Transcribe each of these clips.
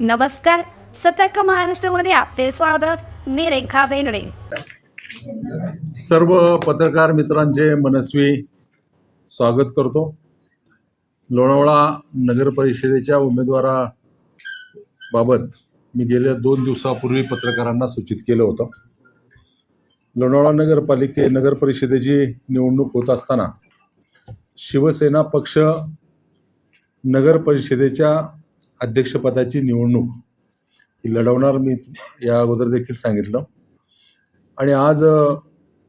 नमस्कार. सतर्क महाराष्ट्रामध्ये आपले स्वागत. मी रेखा बेनडे सर्व पत्रकार मित्रांचे मनस्वी स्वागत करतो. लोणावळा नगर परिषदेच्या उमेदवाराबाबत मी गेल्या दोन दिवसापूर्वी पत्रकारांना सूचित केलं होतं. लोणावळा नगरपालिके नगर परिषदेची निवडणूक होत असताना शिवसेना पक्ष नगर परिषदेच्या अध्यक्षपदाची निवडणूक. ही लढवणार मी या अगोदर देखील सांगितलं. आणि आज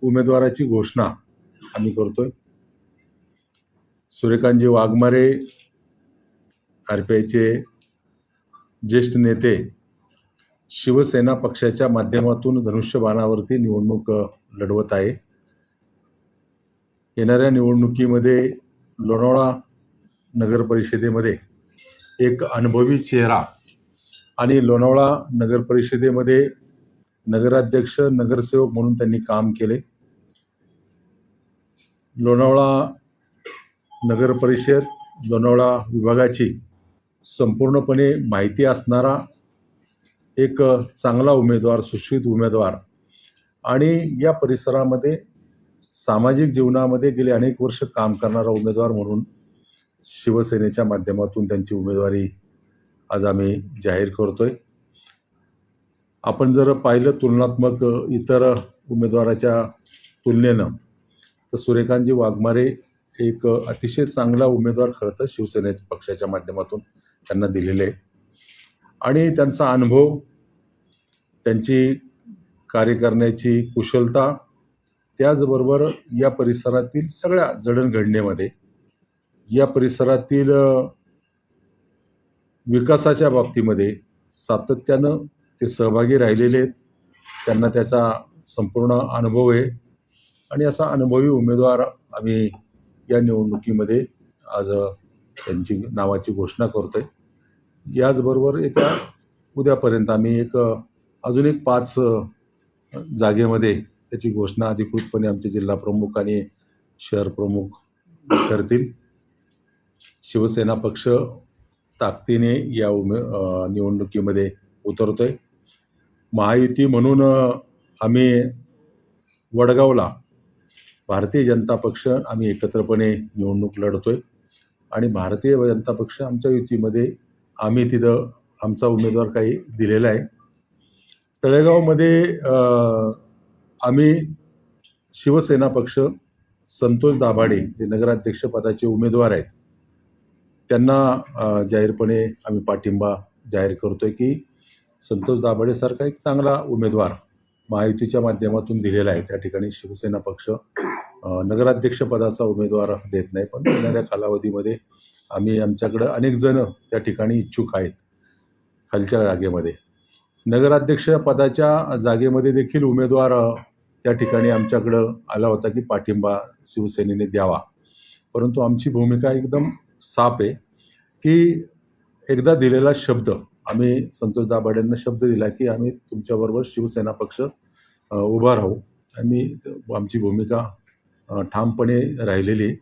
उमेदवाराची घोषणा आम्ही करतोय. सूर्यकांतजी वाघमारे आर पी आयचे ज्येष्ठ नेते शिवसेना पक्षाच्या माध्यमातून धनुष्यबाणावरती निवडणूक लढवत आहे. येणाऱ्या निवडणुकीमध्ये लोणावळा नगर परिषदेमध्ये एक अनुभवी चेहरा आणि लोणावळा नगर परिषदेमध्ये नगराध्यक्ष नगरसेवक म्हणून त्यांनी काम केले. लोणावळा नगर परिषद लोणावळा विभागाची संपूर्णपणे माहिती असणारा एक चांगला उमेदवार सुशिक्षित उमेदवार आणि या परिसरामध्ये सामाजिक जीवनामध्ये गेले अनेक वर्ष काम करणारा उमेदवार म्हणून शिवसेनेच्या माध्यमातून त्यांची उमेदवारी आज आम्ही जाहीर करतोय. आपण जर पाहिलं तुलनात्मक इतर उमेदवाराच्या तुलनेनं तर सूर्यकांतजी वाघमारे एक अतिशय चांगला उमेदवार खरं तर शिवसेने पक्षाच्या माध्यमातून त्यांना दिलेले आहे. आणि त्यांचा अनुभव त्यांची कार्य करण्याची कुशलता त्याचबरोबर या परिसरातील सगळ्या जडणघडणीमध्ये या परिसरातील विकासाच्या बाबतीमध्ये सातत्यानं ते सहभागी राहिलेले आहेत. त्यांना त्याचा संपूर्ण अनुभव आहे. आणि असा अनुभवी उमेदवार आम्ही या निवडणुकीमध्ये आज त्यांची नावाची घोषणा करतोय. याचबरोबर येत्या उद्यापर्यंत आम्ही एक अजून एक पाच जागेमध्ये त्याची घोषणा अधिकृतपणे आमचे जिल्हा प्रमुख आणि शहर प्रमुख करतील. शिवसेना पक्ष ताकदीने या उमे निवडणुकीमध्ये उतरतो आहे महायुती म्हणून आम्ही वडगावला भारतीय जनता पक्ष आम्ही एकत्रपणे निवडणूक लढतो आहे आणि भारतीय जनता पक्ष आमच्या युतीमध्ये आम्ही तिथं आमचा उमेदवार काही दिलेला आहे. तळेगावमध्ये आम्ही शिवसेना पक्ष संतोष दाभाडे जे नगराध्यक्षपदाचे उमेदवार आहेत त्यांना जाहीरपणे आम्ही पाठिंबा जाहीर करतोय की संतोष दाभाडेसारखा एक चांगला उमेदवार महायुतीच्या माध्यमातून दिलेला आहे. त्या ठिकाणी शिवसेना पक्ष नगराध्यक्षपदाचा उमेदवार देत नाही. पण येणाऱ्या कालावधीमध्ये आम्ही आमच्याकडं अनेक जण त्या ठिकाणी इच्छुक आहेत खालच्या जागेमध्ये. नगराध्यक्ष पदाच्या जागेमध्ये देखील उमेदवार त्या ठिकाणी आमच्याकडं आला होता की पाठिंबा शिवसेनेने द्यावा. परंतु आमची भूमिका एकदम साफ आहे की एकदा दिलेला शब्द आम्ही संतोष दाभाडेंना शब्द दिला की आम्ही तुमच्याबरोबर शिवसेना पक्ष उभा राहू. आणि आमची भूमिका ठामपणे राहिलेली आहे.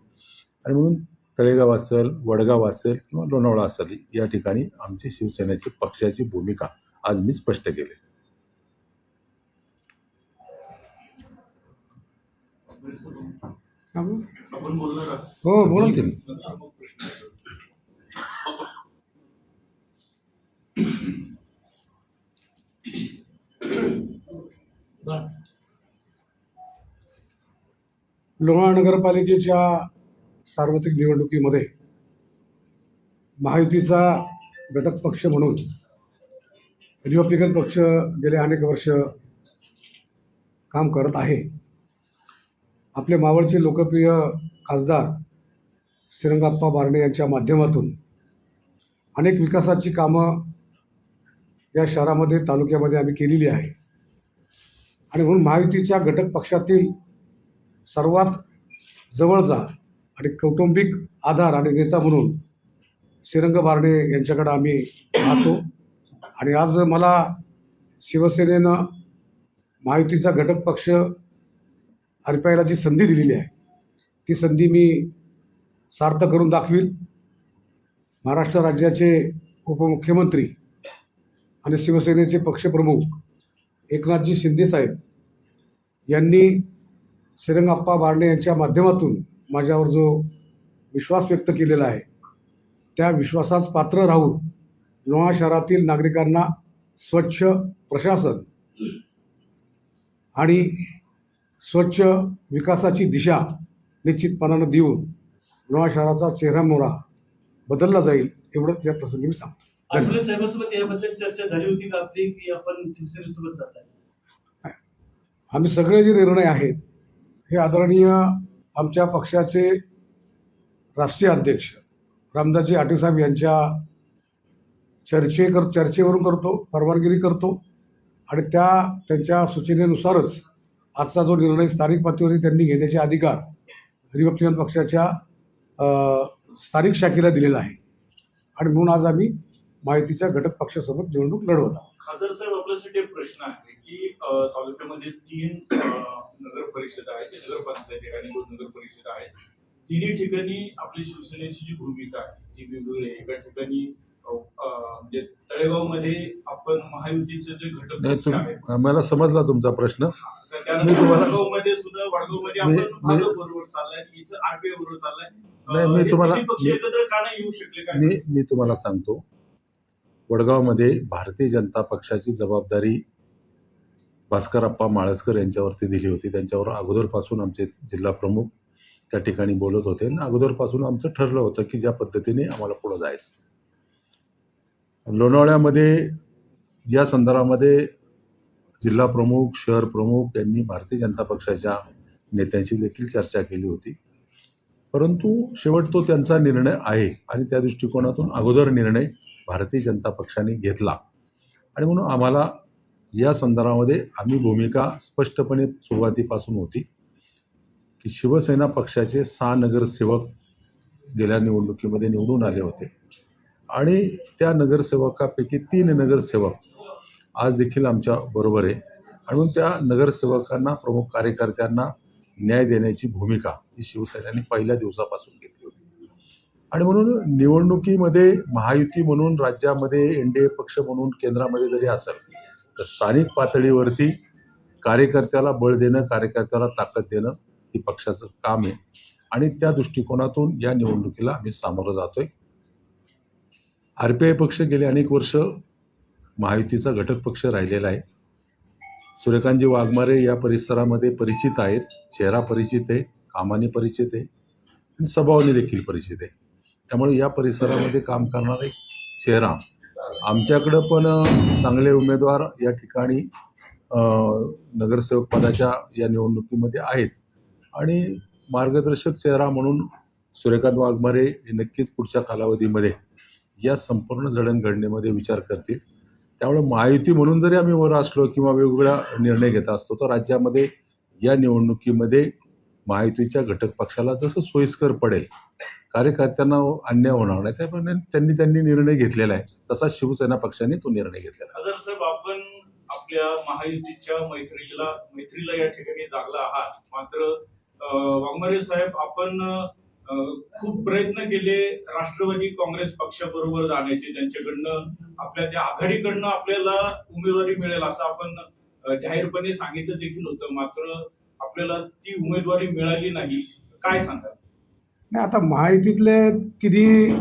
आणि म्हणून तळेगाव असेल वडगाव असेल किंवा लोणावळा असेल या ठिकाणी आमची शिवसेनेची पक्षाची भूमिका आज मी स्पष्ट केली. हो बोलाल लोहा नगरपालिकेच्या सार्वत्रिक निवडणुकीमध्ये महायुतीचा घटक पक्ष म्हणून रिपब्लिकन पक्ष गेले अनेक वर्ष काम करत आहे. आपले मावळचे लोकप्रिय खासदार श्रीरंगाप्पा बारणे यांच्या माध्यमातून अनेक विकासाची कामं या शहरामध्ये तालुक्यामध्ये आम्ही केलेली आहे. आणि म्हणून महायुतीच्या घटक पक्षातील सर्वात जवळचा आणि कौटुंबिक आधार आणि नेता म्हणून श्रीरंग बारणे यांच्याकडं आम्ही पाहतो आणि आज मला शिवसेनेनं महायुतीचा घटक पक्ष अर्पायला जी संधी दिलेली आहे ती संधी मी सार्थ करून दाखवील. महाराष्ट्र राज्याचे उपमुख्यमंत्री आणि शिवसेनेचे पक्षप्रमुख एकनाथजी शिंदेसाहेब यांनी श्रीरंगाप्पा बारणे यांच्या माध्यमातून माझ्यावर जो विश्वास व्यक्त केलेला आहे त्या विश्वासास पात्र राहून लोहा शहरातील नागरिकांना स्वच्छ प्रशासन आणि स्वच्छ विकासाची दिशा निश्चितपणानं देऊन लोहा शहराचा चेहरा मोहरा बदलला जाईल एवढंच या प्रसंगी मी सांगतो. धन्यवाद. आठवले साहेबांसोबत याबद्दल चर्चा झाली होती का? आपली की आपण शिवसेनेसोबत जात आहे. आम्ही सगळे जे निर्णय आहेत हे आदरणीय आमच्या पक्षाचे राष्ट्रीय अध्यक्ष रामदासजी आठवसाहेब यांच्या चर्चे कर चर्चेवरून करतो परवानगिरी करतो आणि त्या त्यांच्या सूचनेनुसारच आजचा जो निर्णय स्थानिक पातळीवर त्यांनी घेण्याचे अधिकार रिपब्लिकन पक्षाच्या स्थानिक शाखेला दिलेला आहे. आणि म्हणून आज आम्ही माहितीच्या घटक पक्षासोबत निवडणूक लढवत आहोत. खासदार साहेब आपल्यासाठी एक प्रश्न आहे की तालुक्यामध्ये तीन नगर परिषद आहेत ते नगर पंचायत आणि नगर परिषद आहेत. तिन्ही ठिकाणी आपली शिवसेनेची जी भूमिका आहे ती वेगवेगळी आहे. एका ठिकाणी म्हणजे तळेगावमध्ये आपण महायुतीचे जे घटक मला समजला तुमचा प्रश्न. तर मी त्यानंतर तुम्हाला- वडगावमध्ये सुद्धा वडगावमध्ये मी- आपण मी- भाजप बरोबर चाललाय इथं आरपीआय बरोबर चाललाय. नाही, मी तुम्हाला- मी- एकत्र का नाही येऊ शकले काय? मी मी तुम्हाला सांगतो. वडगावमध्ये भारतीय जनता पक्षाची जबाबदारी भास्करप्पा माळसकर यांच्यावरती दिली होती. त्यांच्यावर अगोदरपासून आमचे जिल्हा प्रमुख त्या ठिकाणी बोलत होते. आणि अगोदरपासून आमचं ठरलं होतं की ज्या पद्धतीने आम्हाला पुढं जायचं. लोणावळ्यामध्ये या संदर्भामध्ये जिल्हा प्रमुख शहर प्रमुख यांनी भारतीय जनता पक्षाच्या नेत्यांशी देखील चर्चा केली होती. परंतु शेवट तो त्यांचा निर्णय आहे आणि त्या दृष्टिकोनातून अगोदर निर्णय भारतीय जनता पक्षाने घेतला. आणि म्हणून आम्हाला या संदर्भामध्ये आम्ही भूमिका स्पष्टपणे सुरुवातीपासून होती की शिवसेना पक्षाचे सहा नगरसेवक गेल्या निवडणुकीमध्ये निवडून आले होते. आणि त्या नगरसेवकापैकी तीन नगरसेवक आज देखील आमच्या बरोबर आहे. आणि म्हणून त्या नगरसेवकांना प्रमुख कार्यकर्त्यांना न्याय देण्याची भूमिका ही शिवसेनेने पहिल्या दिवसापासून घेतली होती. आणि म्हणून निवडणुकीमध्ये महायुती म्हणून राज्यामध्ये एन डी ए पक्ष म्हणून केंद्रामध्ये जरी असेल तर स्थानिक पातळीवरती कार्यकर्त्याला बळ देणं कार्यकर्त्याला ताकद देणं ही पक्षाचं काम आहे. आणि त्या दृष्टिकोनातून या निवडणुकीला आम्ही सामोरं जातोय. आर पी आय पक्ष गेले अनेक वर्ष महायुतीचा घटक पक्ष राहिलेला आहे. सूर्यकांतजी वाघमारे या परिसरामध्ये परिचित आहेत. चेहरा परिचित आहे. कामाने परिचित आहे. आणि स्वभावाने देखील परिचित आहे. त्यामुळे या परिसरामध्ये काम करणारा एक चेहरा. आमच्याकडं पण चांगले उमेदवार या ठिकाणी नगरसेवकपदाच्या नगरसेवक पदाच्या या निवडणुकीमध्ये आहेत. आणि मार्गदर्शक चेहरा म्हणून सूर्यकांत वाघमारे हे नक्कीच पुढच्या कालावधीमध्ये या संपूर्ण जडणघडणीमध्ये विचार करतील. त्यामुळे महायुती म्हणून जरी आम्ही वर असलो किंवा वेगवेगळा निर्णय घेत असतो तर राज्यामध्ये या निवडणुकीमध्ये महायुतीच्या घटक पक्षाला जसं सोयीस्कर पडेल कार्यकर्त्यांना अन्याय होणार नाही त्यामुळे त्यांनी त्यांनी निर्णय घेतलेला आहे. तसा शिवसेना पक्षाने तो निर्णय घेतलेला आहे. साहेब आपण आपल्या महायुतीच्या मैत्रीला मैत्रीला या ठिकाणी जागला आहात. मात्र वाघमारे साहेब आपण खूप प्रयत्न केले राष्ट्रवादी काँग्रेस पक्षाबरोबर जाण्याचे. त्यांच्याकडनं आपल्या त्या आघाडीकडनं आपल्याला उमेदवारी मिळेल असं आपण जाहीरपणे सांगितलं देखील होतं. मात्र आपल्याला ती उमेदवारी मिळाली नाही. काय सांगा नाही आता माहितीतले तिन्ही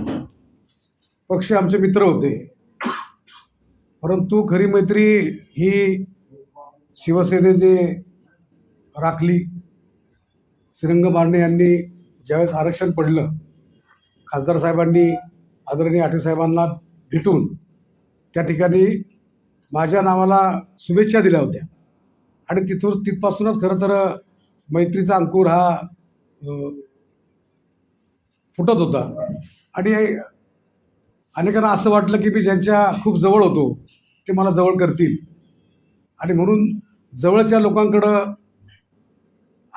पक्ष आमचे मित्र होते. परंतु खरी मैत्री ही शिवसेनेने राखली. श्रीरंग बारणे यांनी ज्यावेळेस आरक्षण पडलं खासदार साहेबांनी आदरणीय आठे साहेबांना भेटून त्या ठिकाणी माझ्या नावाला शुभेच्छा दिल्या होत्या. आणि तिथून तिथपासूनच खरं तर मैत्रीचा अंकुर हा फुटत होता. आणि अनेकांना असं वाटलं की मी ज्यांच्या खूप जवळ होतो ते मला जवळ करतील. आणि म्हणून जवळच्या लोकांकडं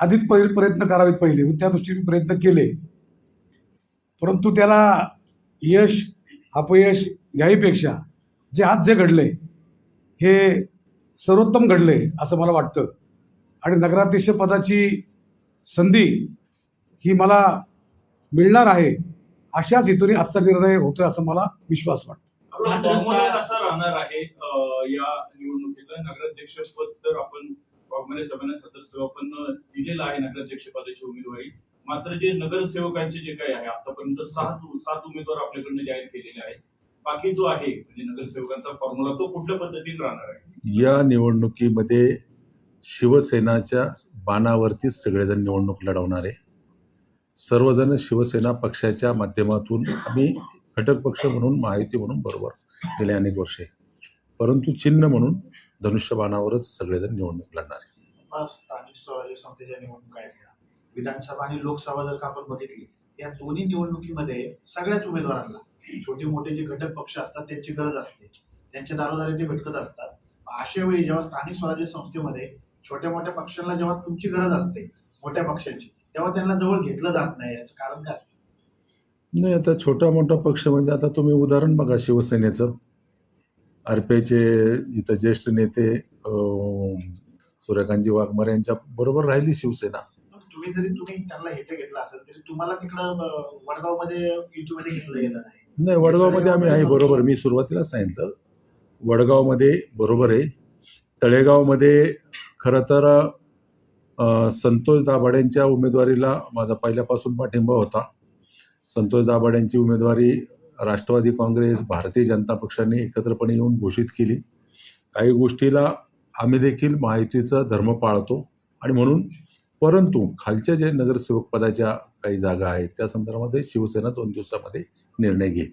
अधिक पै प्रयत्न करावेत पहिले त्या दृष्टीने प्रयत्न केले. परंतु त्याला यश अपयश याहीपेक्षा जे आज जे घडले हे सर्वोत्तम घडले असं मला वाटतं. आणि नगराध्यक्ष पदाची संधी ही मला मिळणार आहे अशाच हेतूने आजचा निर्णय होतोय असं मला विश्वास वाटतो. राहणार आहे या निवडणुकीला नगराध्यक्ष पद तर आपण वाघमारे साहेबांना सदस्य आपण दिलेलं आहे नगराध्यक्ष पदाची उमेदवारी मात्र जे नगरसेवकांचे जे काही आहे आतापर्यंत सात सात उमेदवार आपल्याकडनं जाहीर केलेले आहेत. बाकी जो आहे म्हणजे नगरसेवकांचा फॉर्म्युला तो कुठल्या पद्धतीने राहणार आहे? या निवडणुकीमध्ये शिवसेनाच्या बाणावरतीच सगळेजण निवडणूक लढवणार आहे. सर्वजण शिवसेना पक्षाच्या माध्यमातून आम्ही घटक पक्ष म्हणून महायुती म्हणून बरोबर गेले अनेक वर्षे परंतु चिन्ह म्हणून धनुष्यबाणावरच सगळेजण निवडणूक लढणार आहे आज स्थानिक स्वराज्य संस्थेच्या निवडणुका आहेत या. विधानसभा आणि लोकसभा जर का आपण बघितली या दोन्ही निवडणुकीमध्ये सगळ्याच उमेदवारांना छोटे मोठे जे घटक पक्ष असतात त्यांची गरज असते. त्यांच्या दारोदारी ते भटकत असतात. अशा वेळी जेव्हा स्थानिक स्वराज्य संस्थेमध्ये छोट्या मोठ्या पक्षांना जेव्हा तुमची गरज असते मोठ्या पक्षाची तेव्हा त्यांना जवळ घेतलं जात नाही याचं कारण काय? नाही आता छोटा मोठा पक्ष म्हणजे आता तुम्ही उदाहरण बघा शिवसेनेचं. आरपीआयचे इथं ज्येष्ठ नेते अं, सूर्यकांतजी वाघमारे यांच्या बरोबर राहिली शिवसेना. तुम्ही जरी तुम्ही त्यांना घेतलं असेल तरी तुम्हाला तिकडं वडगावमध्ये युतीमध्ये घेतलं गेलं नाही. नाही वडगावमध्ये आम्ही आहे बरोबर. मी सुरुवातीला सांगितलं. वडगावमध्ये बरोबर आहे. तळेगावमध्ये खरं तर संतोष दाभाडेंच्या उमेदवारीला माझा पहिल्यापासून पाठिंबा होता. संतोष दाभाडेंची उमेदवारी राष्ट्रवादी काँग्रेस भारतीय जनता पक्षाने एकत्रपणे येऊन घोषित केली. काही गोष्टीला आम्ही देखील माहितीचा धर्म पाळतो. आणि म्हणून परंतु खालच्या जे नगरसेवक पदाच्या काही जागा आहेत त्या संदर्भामध्ये शिवसेना दोन दिवसामध्ये निर्णय घेईल.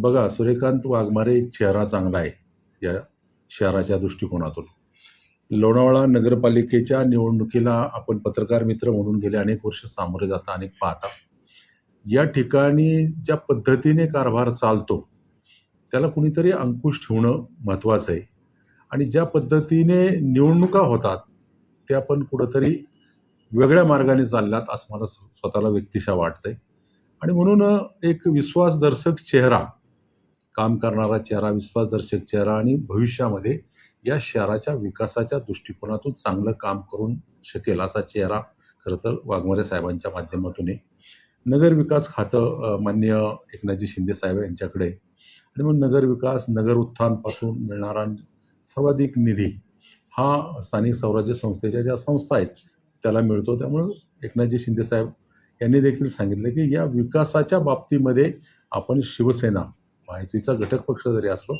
बघा सूर्यकांत वाघमारे एक चेहरा चांगला आहे या शहराच्या दृष्टिकोनातून. लोणावळा नगरपालिकेच्या निवडणुकीला आपण पत्रकार मित्र म्हणून गेले अनेक वर्ष सामोरे जाता अनेक पाहता. या ठिकाणी ज्या पद्धतीने कारभार चालतो त्याला कुणीतरी अंकुश ठेवणं महत्त्वाचं आहे. आणि ज्या पद्धतीने निवडणुका होतात त्या पण कुठंतरी वेगळ्या मार्गाने चालल्यात असं मला स्वतःला व्यक्तिशा वाटतंय. आणि म्हणून एक विश्वासदर्शक चेहरा काम करणारा चेहरा विश्वासदर्शक चेहरा आणि भविष्यामध्ये या शहराच्या विकासाच्या दृष्टिकोनातून चांगलं काम करून शकेल असा चेहरा खरं तर वाघमारे साहेबांच्या माध्यमातून आहे. नगर विकास खातं मान्य माननीय एकनाथजी शिंदे साहेब यांच्याकडे. आणि मग नगर विकास नगर उत्थानपासून मिळणारा सर्वाधिक निधी हा स्थानिक स्वराज्य संस्थेच्या ज्या संस्था आहेत त्याला मिळतो. त्यामुळं एकनाथजी शिंदे साहेब यांनी देखील सांगितलं की या विकासाच्या बाबतीमध्ये आपण शिवसेना माहितीचा घटक पक्ष जरी असलो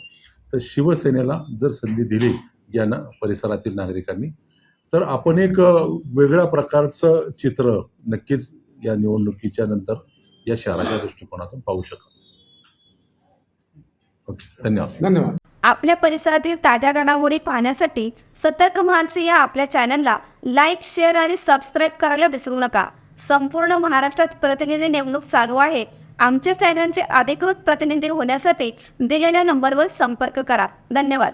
तर शिवसेनेला जर संधी दिली या ना परिसरातील नागरिकांनी तर आपण एक वेगळ्या प्रकारचं चित्र नक्कीच या निवडणुकीच्या नंतर या शहराच्या दृष्टिकोनातून पाहू शकतो ओके धन्यवाद. धन्यवाद. आपल्या परिसरातील ताज्या घडामोडी पाहण्यासाठी सतर्क मानसी या आपल्या चॅनलला लाईक शेअर आणि सबस्क्राईब करायला विसरू नका. संपूर्ण महाराष्ट्रात प्रतिनिधी नेमणूक चालू आहे. आमच्या चॅनलचे अधिकृत प्रतिनिधी होण्यासाठी दिलेल्या नंबरवर संपर्क करा. धन्यवाद.